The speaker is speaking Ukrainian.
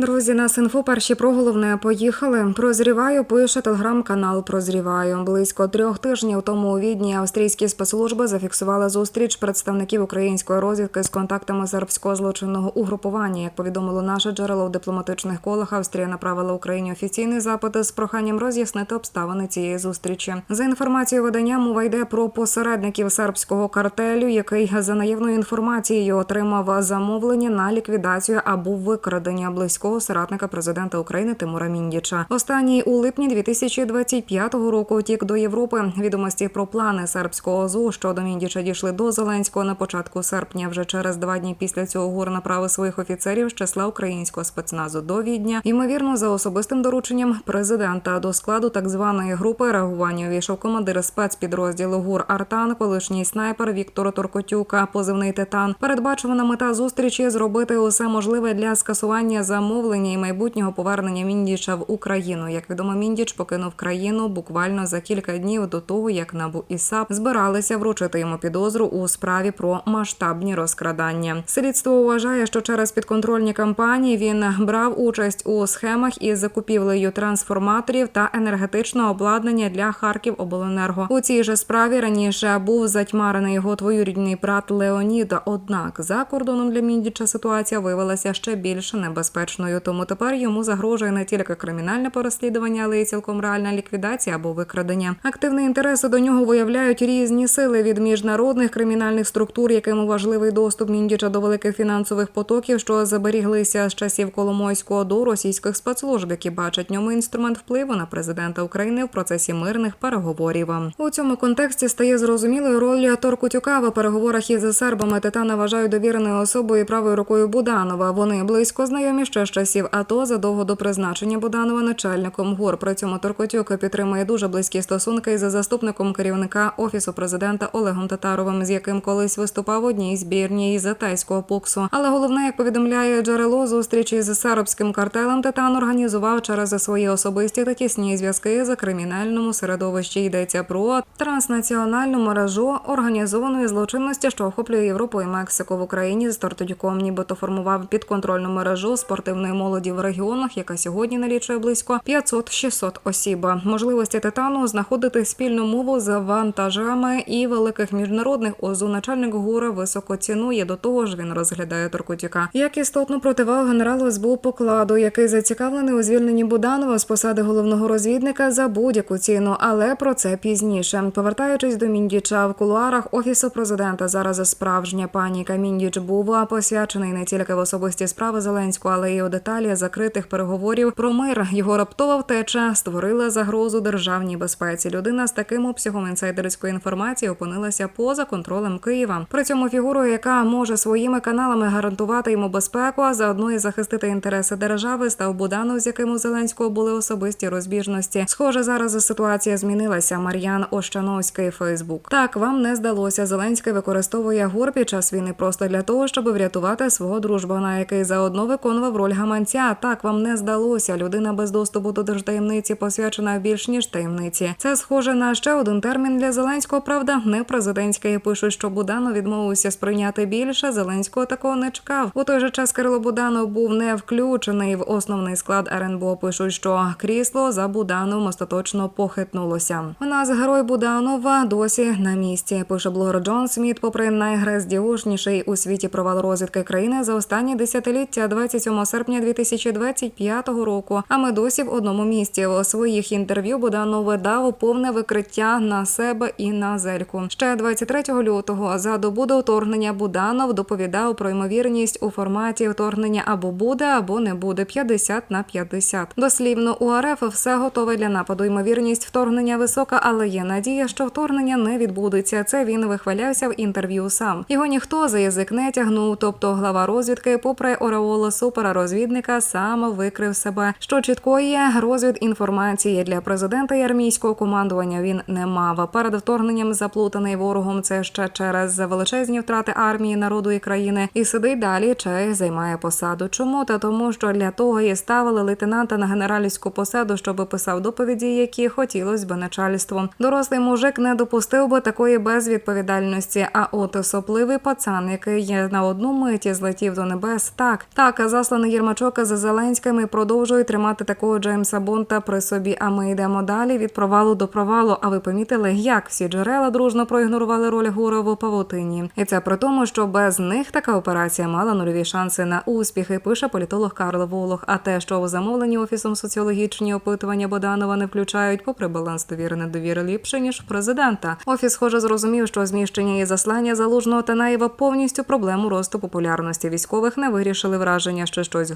Друзі, нас інфо перші про головне поїхали. Прозріваю, пише телеграм-канал Прозріваю. Близько трьох тижнів тому у відні австрійські спецслужби зафіксували зустріч представників української розвідки з контактами сербського злочинного угрупування. Як повідомило наше джерело в дипломатичних колах, Австрія направила Україні офіційний запит з проханням роз'яснити обставини цієї зустрічі. За інформацією видання, мова йде про посередників сербського картелю, який за наявною інформацією отримав замовлення на ліквідацію або викрадення близького соратника президента України Тимура Міндіча. Останній у липні 2025 року утік до Європи. Відомості про плани сербського ЗУ щодо Міндіча дійшли до Зеленського на початку серпня. Вже через два дні після цього ГУР направив своїх офіцерів з числа українського спецназу до Відня. Ймовірно, за особистим дорученням президента до складу так званої групи реагування увійшов командир спецпідрозділу ГУР Артан, колишній снайпер Віктор Торкотюка, позивний Титан. Передбачувана мета зустрічі зробити усе можливе для скасування замовлення і майбутнього повернення Міндіча в Україну. Як відомо, Міндіч покинув країну буквально за кілька днів до того, як набу і САП збиралися вручити йому підозру у справі про масштабні розкрадання. Слідство вважає, що через підконтрольні кампанії він брав участь у схемах із закупівлею трансформаторів та енергетичного обладнання для Харків Обленерго. У цій же справі раніше був затьмарений його двоюрідний брат Леоніда. Однак за кордоном для Міндіча ситуація виявилася ще більш небезпечною. Тому тепер йому загрожує не тільки кримінальне переслідування, але й цілком реальна ліквідація або викрадення. Активний інтерес до нього виявляють різні сили від міжнародних кримінальних структур, яким важливий доступ Міндіча до великих фінансових потоків, що заберіглися з часів Коломойського до російських спецслужб, які бачать ньому інструмент впливу на президента України в процесі мирних переговорів. У цьому контексті стає зрозумілою роль Торкутюка в переговорах із сербами. Титана вважають довіреною особою і правою рукою Буданова. Вони близько знайомі ще з часів АТО задовго до призначення Буданова начальником ГУР. При цьому Торкотюк підтримує дуже близькі стосунки із заступником керівника офісу президента Олегом Татаровим, з яким колись виступав одній збірні із атайського пуксу. Але головне, як повідомляє джерело зустрічі з сербським картелем, Титан організував через свої особисті та тісні зв'язки за кримінальному середовищі. Йдеться про транснаціональну мережу організованої злочинності, що охоплює Європу і Мексику в Україні з Тортодюком, нібито формував підконтрольну мережу спортивної молоді в регіонах, яка сьогодні налічує близько 500-600 осіб. Можливості титану знаходити спільну мову з вантажами і великих міжнародних озу начальник ГУРа високо цінує. До того ж, він розглядає Торкутюка як істотну противагу генералу СБУ покладу, який зацікавлений у звільненні Буданова з посади головного розвідника за будь-яку ціну, але про це пізніше. Повертаючись до Міндіча в кулуарах офісу президента, зараз справжня паніка. Міндіч був посвячений не тільки в особисті справи Зеленського, але й у деталі закритих переговорів про мир. Його раптова втеча створила загрозу державній безпеці. Людина з таким обсягом інсайдерської інформації опинилася поза контролем Києва. При цьому фігурою, яка може своїми каналами гарантувати йому безпеку, а заодно і захистити інтереси держави, став Буданов, з яким у Зеленського були особисті розбіжності. Схоже, зараз ситуація змінилася. Мар'ян Ощановський Фейсбук. Так вам не здалося. Зеленський використовує гур під час війни просто для того, щоб врятувати свого дружбана, який заодно виконував роль гаманця. Так вам не здалося. Людина без доступу до держтаємниці посвячена більш ніж таємниці. Це схоже на ще один термін для Зеленського. Правда, не президентський. Пишуть, що Буданов відмовився сприйняти більше. Зеленського такого не чекав. У той же час Кирило Буданов був не включений в основний склад РНБО. Пишуть, що крісло за Буданом остаточно похитнулося. У нас герой Буданова досі на місці. Пише блогер Джон Сміт, попри найгрездіошніший у світі провал розвідки країни за останні десятиліття, 27 серпня 2025 року. А ми досі в одному місці. У своїх інтерв'ю Буданов видав повне викриття на себе і на зельку. Ще 23 лютого за добу до вторгнення Буданов доповідав про ймовірність у форматі вторгнення або буде, або не буде 50 на 50. Дослівно у РФ все готове для нападу. Ймовірність вторгнення висока, але є надія, що вторгнення не відбудеться. Це він вихвалявся в інтерв'ю сам. Його ніхто за язик не тягнув. Тобто глава розвідки, попри ореолу суперрозвідника, сам викрив себе. Що чіткої розвід інформації для президента і армійського командування він не мав. Перед вторгненням заплутаний ворогом. Це ще через величезні втрати армії, народу і країни. І сидить далі, чи займає посаду. Чому та тому, що для того і ставили лейтенанта на генеральську посаду, щоб писав доповіді, які хотілось би начальству. Дорослий мужик не допустив би такої безвідповідальності. А от сопливий пацан, який на одну миті злетів до небес, так так засланий Єрмаком гамачок з Зеленським і продовжують тримати такого Джеймса Бонта при собі. А ми йдемо далі від провалу до провалу. А ви помітили, як всі джерела дружно проігнорували роль Гурова павутині? І це при тому, що без них така операція мала нульові шанси на успіхи. Пише політолог Карл Волох. А те, що у замовленні офісом соціологічні опитування Боданова не включають, попри баланс довіри недовіри ліпше ніж президента. Офіс, схоже, зрозумів, що зміщення і заслання залужного та Наєва повністю проблему росту популярності військових не вирішили враження, що щось